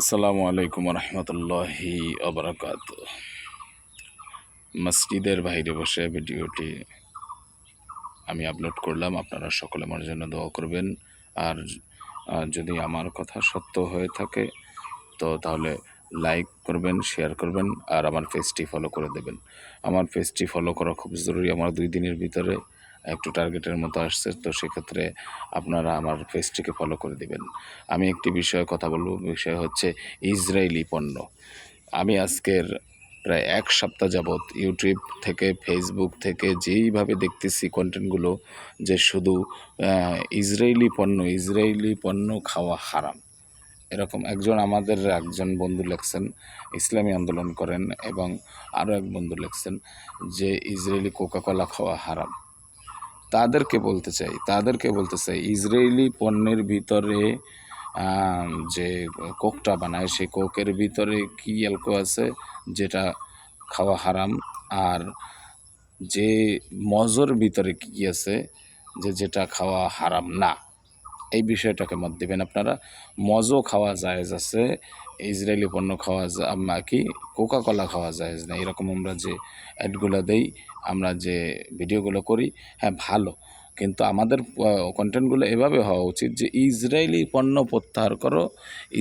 আসসালামু আলাইকুম রহমতুল্লাহি আবরাকাত মসজিদের বাইরে বসে ভিডিওটি আমি আপলোড করলাম, আপনারা সকলে আমার জন্য দোয়া করবেন। আর যদি আমার কথা সত্য হয়ে থাকে, তো তাহলে লাইক করবেন, শেয়ার করবেন, আর আমার পেজটি ফলো করে দেবেন। আমার পেজটি ফলো করা খুব জরুরি, আমার দুই দিনের ভিতরে একটু টার্গেটের মতো আসছে, তো সেক্ষেত্রে আপনারা আমার পেজটিকে ফলো করে দিবেন। আমি একটি বিষয়ে কথা বলব, বিষয় হচ্ছে ইসরায়েলি পণ্য। আমি আজকের প্রায় এক সপ্তাহ যাবৎ ইউটিউব থেকে ফেসবুক থেকে যেইভাবে দেখতেছি কন্টেন্টগুলো যে শুধু ইসরায়েলি পণ্য ইসরায়েলি পণ্য খাওয়া হারাম। এরকম একজন আমাদের একজন বন্ধু লেখছেন, ইসলামী আন্দোলন করেন এবং আরও এক বন্ধু লেখছেন যে ইসরায়েলি কোকাকোলা খাওয়া হারাম। তাদেরকে বলতে চাই, তাদেরকে বলতে চাই, ইসরায়েলি পণ্যের ভিতরে যে কোকটা বানায়, সেই কোকের ভিতরে কি অ্যালকো আছে যেটা খাওয়া হারাম? আর যে মজর ভিতরে কী আছে যে যেটা খাওয়া হারাম না? এই বিষয়টাকে মত দেবেন আপনারা। মজও খাওয়া জায়েজ আছে, ইসরায়েলি পণ্য খাওয়া কি কোকা কলা খাওয়া জায়েজ না। এরকম আমরা যে অ্যাডগুলো দেই, আমরা যে ভিডিওগুলো করি হ্যাঁ ভালো। কিন্তু আমাদের কন্টেন্টগুলো এভাবে হওয়া উচিত যে ইসরায়েলি পণ্য প্রত্যাহার করো,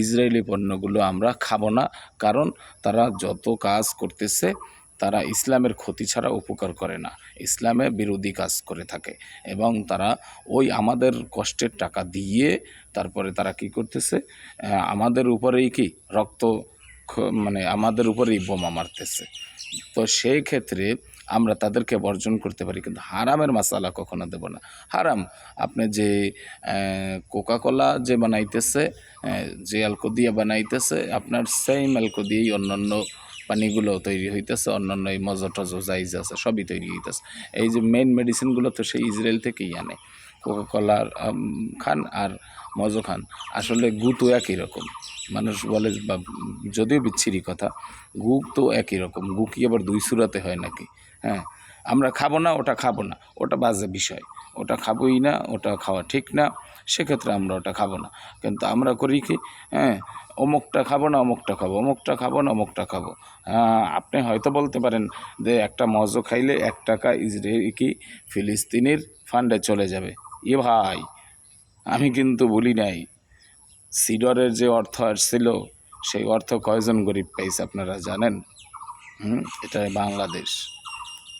ইসরায়েলি পণ্যগুলো আমরা খাব না। কারণ তারা যত কাজ করতেছে তারা ইসলামের ক্ষতি ছাড়া উপকার করে না। ইসলামে বিরোধী কাজ করে থাকে এবং তারা ওই আমাদের কষ্টের টাকা দিয়ে তারপরে তারা কি করতেছে? আমাদের উপরেই কি রক্ত মানে আমাদের উপরেই বোমা মারতেছে। তো সেই ক্ষেত্রে আমরা তাদেরকে বর্জন করতে পারি, কিন্তু হারামের মশালা কখনো দেব না। হারাম, আপনি যে কোকাকোলা যে বানাইতেছে যে অ্যালকো দিয়ে বানাইতেছে, আপনার সেম অ্যালকো দিয়েই অন্যান্য পানিগুলো তৈরি হইতেছে, অন্যান্য এই মজা টজো জাইজ আছে সবই তৈরি হইতেছে। এই যে মেইন মেডিসিনগুলো তো সেই ইসরায়েল থেকেই আনে কোকাকোলার খান আর মজো খান। আসলে গু তো একই রকম। মানুষ বলে বা যদিও বিচ্ছিরি কথা গু তো একই রকম। গু কি আবার দুই সুরাতে হয় নাকি? হ্যাঁ আমরা খাব না, ওটা খাব না। ওটা বাজে বিষয়। ওটা খাবোই না, ওটা খাওয়া ঠিক না, সেক্ষেত্রে আমরা ওটা খাব না। কিন্তু আমরা করি কি হ্যাঁ অমুকটা খাব না অমুকটা খাব অমুকটা খাব না অমুকটা খাব। আপনি হয়তো বলতে পারেন যে একটা মজো খাইলে এক টাকা ইসরায়েল কি ফিলিস্তিনের ফান্ডে চলে যাবে। এ ভাই, আমি কিন্তু বলি নাই, সিডরের যে অর্থ আসছিল, সেই অর্থ কয়জন গরিব পাইছে আপনারা জানেন? হুম, এটা বাংলাদেশ।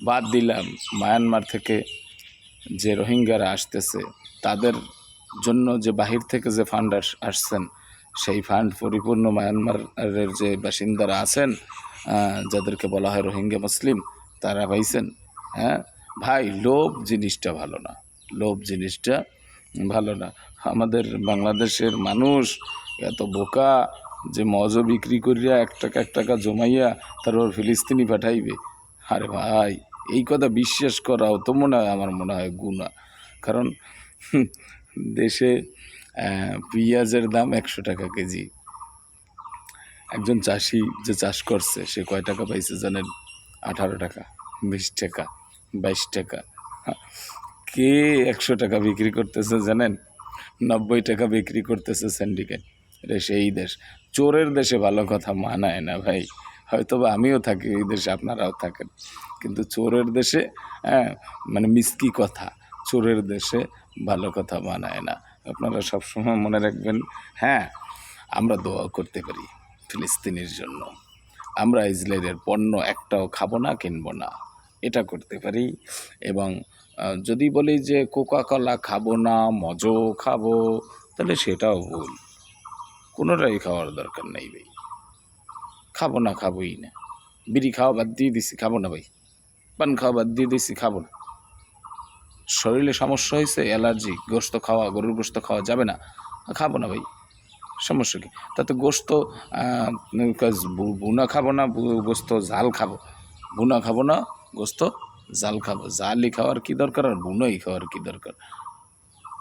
বাদ দিলাম, মায়ানমার থেকে যে রোহিঙ্গারা আসতেছে, তাদের জন্য যে বাহির থেকে যে ফান্ড আসছেন সেই ফান্ড পরিপূর্ণ মায়ানমারের যে বাসিন্দারা আছেন যাদেরকে বলা হয় রোহিঙ্গা মুসলিম, তারা পাইছেন হ্যাঁ? ভাই, লোভ জিনিসটা ভালো না। লোভ জিনিসটা ভালো না। আমাদের বাংলাদেশের মানুষ এত বোকা যে মজ বিক্রি করিয়া এক টাকা এক টাকা জমাইয়া তারপর ফিলিস্তিনি পাঠাইবে। আরে ভাই, এই কথা বিশ্বাস করাও তো মনে হয়, আমার মনে হয় গুণা কারণ দেশে পেঁয়াজের দাম একশো টাকা কেজি। একজন চাষি যে চাষ করছে সে কয় টাকা পাইছে জানেন? আঠারো টাকা বিশ টাকা বাইশ টাকা। হ্যাঁ, কে একশো টাকা বিক্রি করতেছে জানেন? নব্বই টাকা বিক্রি করতেছে সিন্ডিকেট এটা সেই দেশ। চোরের দেশে ভালো কথা মানায় না ভাই। হয়তো বা আমিও থাকি এই দেশে আপনারাও থাকেন। কিন্তু চোরের দেশে হ্যাঁ মানে মিষ্টি কথা চোরের দেশে ভালো কথা মানায় না। আপনারা সবসময় মনে রাখবেন হ্যাঁ আমরা দোয়া করতে পারি ফিলিস্তিনের জন্য। আমরা ইসরায়েলের পণ্য একটাও খাব না, কিনবো না। এটা করতে পারি এবং যদি বলি যে কোকা কলা খাব না, মজো খাব, তাহলে সেটাও ভুল। কোনোটাই খাওয়ার দরকার নেই ভাই। খাব না, খাবোই না। বিড়ি খাওয়া বাদ দিয়ে দিছি, খাব না ভাই। পান খাওয়া বাদ দিয়ে দিছি, খাব না। শরীরে সমস্যা হয়েছে, অ্যালার্জি, গোস্ত খাওয়া, গরুর গোস্ত খাওয়া যাবে না, খাব না ভাই, সমস্যা কি? তাতে গোস্ত বুনা খাব না গোস্ত ঝাল খাব বুনা খাব না, গোস্ত জাল খাব জালই খাওয়ার কি দরকার আর বুনোই খাওয়ার কি দরকার?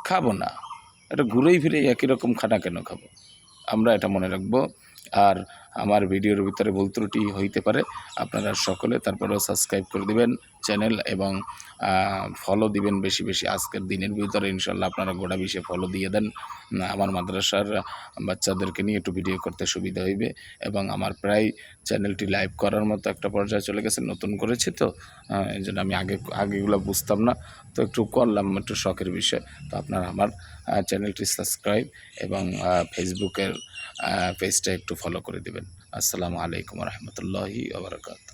খাব না, এটা ঘুরেই ফিরে একই রকম খানা কেন খাব? আমরা এটা মনে রাখব আর আমার ভিডিওর ভিতরে ভুল ত্রুটি হইতে পারে, আপনারা সকলে তারপরেও সাবস্ক্রাইব করে দিবেন চ্যানেল এবং ফলো দিবেন বেশি বেশি। আজকের দিনের ভিতরে ইনশাল্লাহ আপনারা গোটা বিষয়ে ফলো দিয়ে দেন। আমার মাদ্রাসার বাচ্চাদেরকে নিয়ে একটু ভিডিও করতে সুবিধা হইবে এবং আমার প্রায় চ্যানেলটি লাইভ করার মতো একটা পর্যায়ে চলে গেছে, নতুন করেছি তো এই জন্য আমি আগে, আগেগুলো বুঝতাম না। তো একটু করলাম, একটু শখের বিষয়। তো আপনারা আমার চ্যানেলটি সাবস্ক্রাইব এবং ফেসবুকের পেজটা একটু ফলো করে দিবেন। আসসালামু আলাইকুম রহমতুল্লাহি আবরকাত